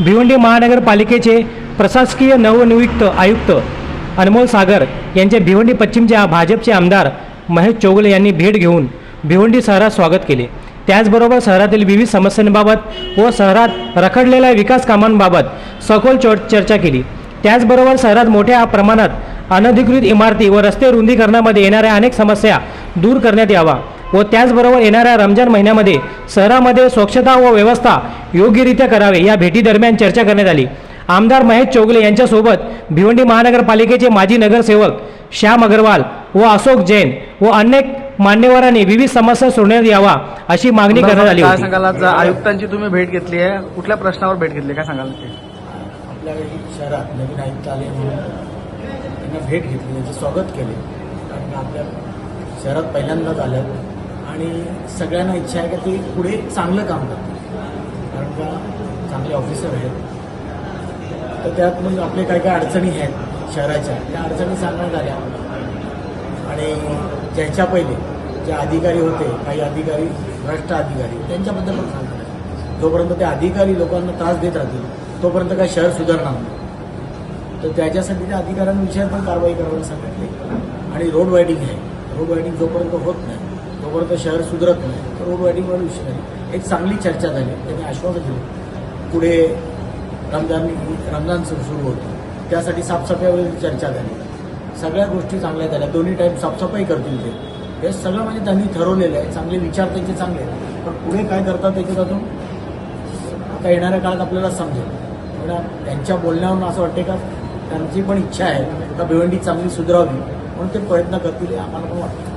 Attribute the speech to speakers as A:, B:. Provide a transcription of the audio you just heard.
A: भिवंडी महानगरपालिकेचे प्रशासकीय नवनियुक्त आयुक्त अनमोल सागर यांचे भिवंडी पश्चिमचे भाजपचे आमदार महेश चौगले यांनी भेट घेऊन भिवंडी शहरात स्वागत केले. त्याचबरोबर शहरातील विविध समस्यांबाबत व शहरात रखडलेल्या विकास कामांबाबत सखोल चर चर्चा केली. त्याचबरोबर शहरात मोठ्या प्रमाणात अनधिकृत इमारती व रस्ते रुंदीकरणामध्ये येणाऱ्या अनेक समस्या दूर करण्यात यावा व त्याचबरोबर येणाऱ्या रमजान महिन्यामध्ये शहरामध्ये स्वच्छता व व्यवस्था योग्यरित्या करावे या भेटीदरम्यान चर्चा करण्यात आली. आमदार महेश चौगले यांच्यासोबत भिवंडी महानगरपालिकेचे माजी नगरसेवक श्याम अग्रवाल व अशोक जैन व अनेक मान्यवरांनी विविध समस्या सोडण्यात यावा अशी मागणी करण्यात आली
B: काय
A: होती.
B: सांगाल आज? आयुक्तांची तुम्ही भेट घेतली आहे. कुठल्या प्रश्नावर भेट घेतली? काय सांगाल ते?
C: आपल्या शहरात नवीन आयुक्त आले म्हणून त्यांना भेट घेतली त्यांचे स्वागत केले. कारण आपल्या शहरात पहिल्यांदाच आल्यात. आणि सगळ्यांना इच्छा आहे का ते पुढे चांगलं काम करतील. कारण का? चांगले ऑफिसर आहेत. तर त्यात मग आपले काही काही अडचणी आहेत शहराच्या त्या अडचणी सांगण्यात आल्या. आणि ज्याच्या पहिले जे अधिकारी होते काही अधिकारी भ्रष्ट अधिकारी त्यांच्याबद्दल पण सांगण्यात जोपर्यंत ते अधिकारी लोकांना त्रास देत राहतील तोपर्यंत काही शहर सुधारणार नाही. तर त्याच्यासाठी त्या अधिकाऱ्यांविषयी पण कारवाई करायला सांगितली आणि रोड वायडिंग आहे. रोड वायडिंग जोपर्यंत होत नाही तोपर्यंत शहर सुधरत नाही तर रोड वायडिंगवर विषय नाही एक चांगली चर्चा झाली त्यांनी आश्वासन दिलं. पुढे रमजान रमजान सुरू सुरू होतं. त्यासाठी साफसफाईवर चर्चा झाली. सगळ्या गोष्टी चांगल्या झाल्या. दोन्ही टाईम साफसफाई करतील ते. हे सगळं म्हणजे त्यांनी ठरवलेलं आहे. चांगले विचार त्यांचे चांगले आहेत. पण पुढे काय करतात त्याच्यात अजून आता येणाऱ्या काळात आपल्याला समजेल. पण त्यांच्या बोलण्यावरून असं वाटते का? त्यांची पण इच्छा आहे. का भिवंडी चांगली सुधारावी म्हणून ते प्रयत्न करतील आम्हाला पण वाटतं.